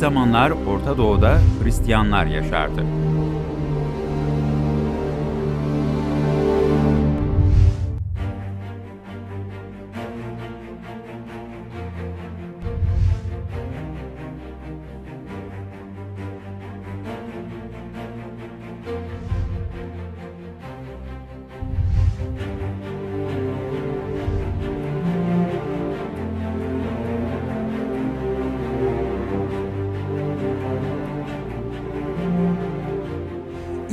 zamanlar Orta Doğu'da Hristiyanlar yaşardı.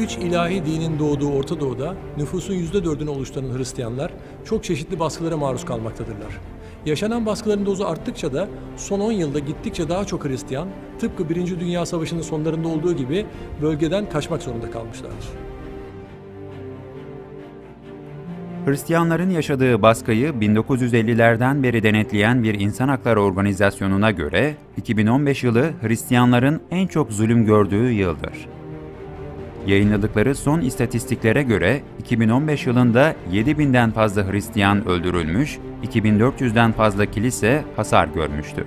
Üç ilahi dinin doğduğu Orta Doğu'da nüfusun yüzde dördünü oluşturan Hristiyanlar çok çeşitli baskılara maruz kalmaktadırlar. Yaşanan baskıların dozu arttıkça da son 10 yılda gittikçe daha çok Hristiyan, tıpkı Birinci Dünya Savaşı'nın sonlarında olduğu gibi bölgeden kaçmak zorunda kalmışlardır. Hristiyanların yaşadığı baskıyı 1950'lerden beri denetleyen bir insan hakları organizasyonuna göre 2015 yılı Hristiyanların en çok zulüm gördüğü yıldır. Yayınladıkları son istatistiklere göre 2015 yılında 7000'den fazla Hristiyan öldürülmüş, 2400'den fazla kilise hasar görmüştür.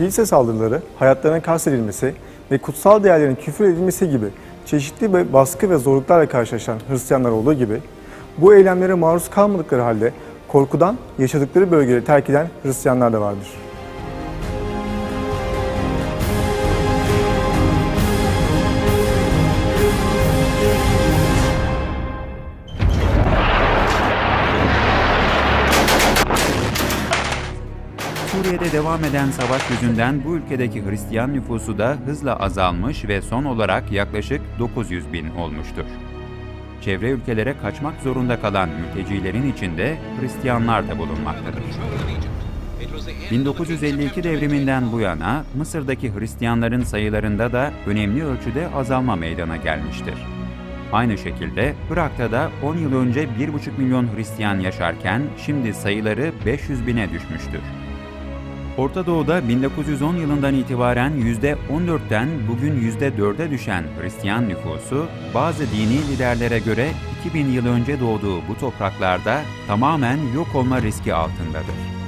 Kilise saldırıları, hayatlarına kastedilmesi ve kutsal değerlerin küfür edilmesi gibi çeşitli baskı ve zorluklarla karşılaşan Hristiyanlar olduğu gibi bu eylemlere maruz kalmadıkları halde korkudan yaşadıkları bölgeleri terk eden Hristiyanlar da vardır. Devam eden savaş yüzünden bu ülkedeki Hristiyan nüfusu da hızla azalmış ve son olarak yaklaşık 900 bin olmuştur. Çevre ülkelere kaçmak zorunda kalan mültecilerin içinde Hristiyanlar da bulunmaktadır. 1952 devriminden bu yana Mısır'daki Hristiyanların sayılarında da önemli ölçüde azalma meydana gelmiştir. Aynı şekilde Irak'ta da 10 yıl önce 1,5 milyon Hristiyan yaşarken şimdi sayıları 500 bine düşmüştür. Orta Doğu'da 1910 yılından itibaren %14'ten bugün %4'e düşen Hristiyan nüfusu, bazı dini liderlere göre 2000 yıl önce doğduğu bu topraklarda tamamen yok olma riski altındadır.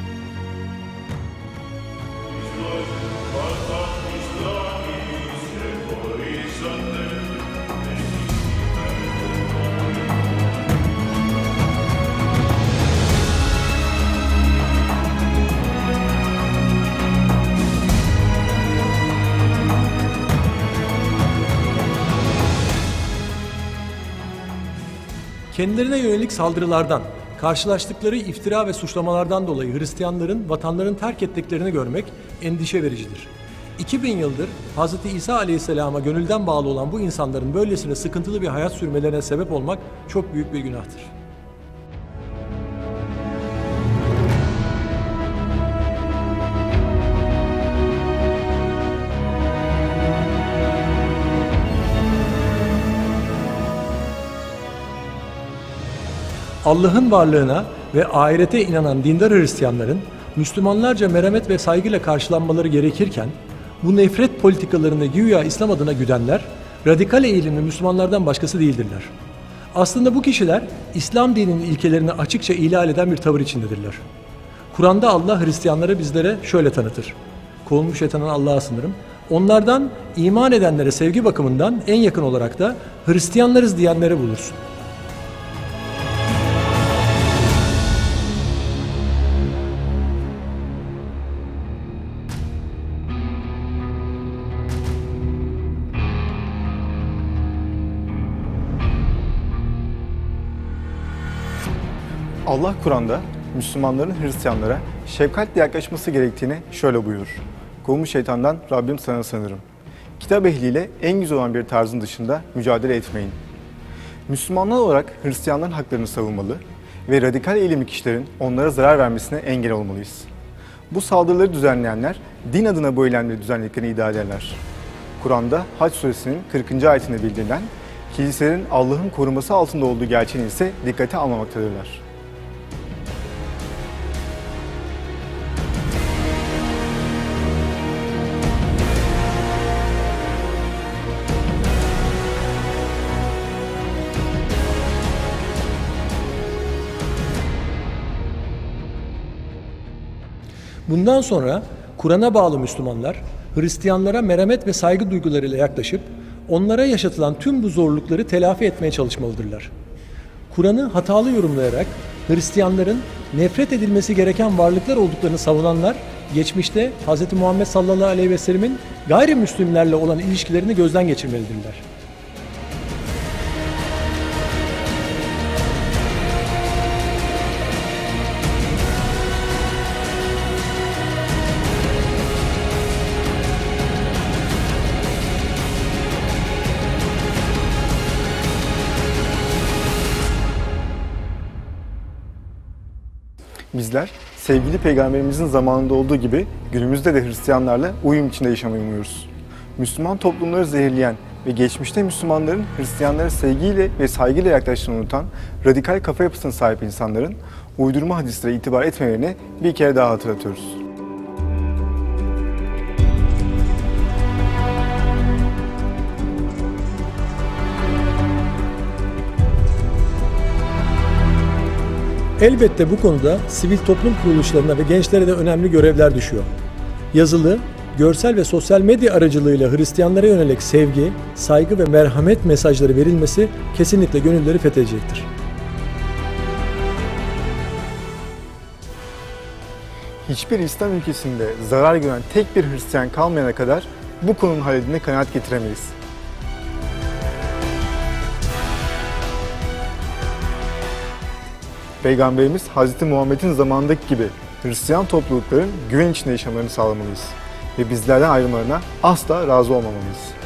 Kendilerine yönelik saldırılardan, karşılaştıkları iftira ve suçlamalardan dolayı Hristiyanların vatanlarını terk ettiklerini görmek endişe vericidir. 2000 yıldır Hz. İsa Aleyhisselam'a gönülden bağlı olan bu insanların böylesine sıkıntılı bir hayat sürmelerine sebep olmak çok büyük bir günahtır. Allah'ın varlığına ve ahirete inanan dindar Hristiyanların Müslümanlarca merhamet ve saygıyla karşılanmaları gerekirken bu nefret politikalarını güya İslam adına güdenler radikal eğilimli Müslümanlardan başkası değildirler. Aslında bu kişiler İslam dininin ilkelerini açıkça ihlal eden bir tavır içindedirler. Kur'an'da Allah Hristiyanları bizlere şöyle tanıtır. Kovulmuş şeytanın Allah'a sınırım. Onlardan iman edenlere sevgi bakımından en yakın olarak da Hristiyanlarız diyenlere bulursun. Allah Kur'an'da Müslümanların Hristiyanlara şefkatle yaklaşması gerektiğini şöyle buyurur. Kovmuş şeytandan Rabbim sana sanırım. Kitap ehliyle en güzel olan bir tarzın dışında mücadele etmeyin. Müslümanlar olarak Hristiyanların haklarını savunmalı ve radikal eğilimli kişilerin onlara zarar vermesine engel olmalıyız. Bu saldırıları düzenleyenler din adına bu eylemleri düzenlediklerini iddia ederler. Kur'an'da Hac suresinin 40. ayetinde bildirilen kiliselerin Allah'ın koruması altında olduğu gerçeğini ise dikkate almamaktadırlar. Bundan sonra Kur'an'a bağlı Müslümanlar Hristiyanlara merhamet ve saygı duygularıyla yaklaşıp onlara yaşatılan tüm bu zorlukları telafi etmeye çalışmalıdırlar. Kur'an'ı hatalı yorumlayarak Hristiyanların nefret edilmesi gereken varlıklar olduklarını savunanlar geçmişte Hz. Muhammed sallallahu aleyhi ve sellemin gayrimüslimlerle olan ilişkilerini gözden geçirmelidirler. Bizler sevgili peygamberimizin zamanında olduğu gibi günümüzde de Hristiyanlarla uyum içinde yaşamayı umuyoruz. Müslüman toplumları zehirleyen ve geçmişte Müslümanların Hristiyanlara sevgiyle ve saygıyla yaklaştığını unutan radikal kafa yapısına sahip insanların uydurma hadislere itibar etmemelerini bir kere daha hatırlatıyoruz. Elbette bu konuda sivil toplum kuruluşlarına ve gençlere de önemli görevler düşüyor. Yazılı, görsel ve sosyal medya aracılığıyla Hristiyanlara yönelik sevgi, saygı ve merhamet mesajları verilmesi kesinlikle gönülleri fethedecektir. Hiçbir İslam ülkesinde zarar gören tek bir Hristiyan kalmayana kadar bu konunun halledine kanaat getiremeyiz. Peygamberimiz Hz. Muhammed'in zamandaki gibi Hristiyan toplulukların güven içinde yaşamalarını sağlamalıyız ve bizlerden ayrılmalarına asla razı olmamalıyız.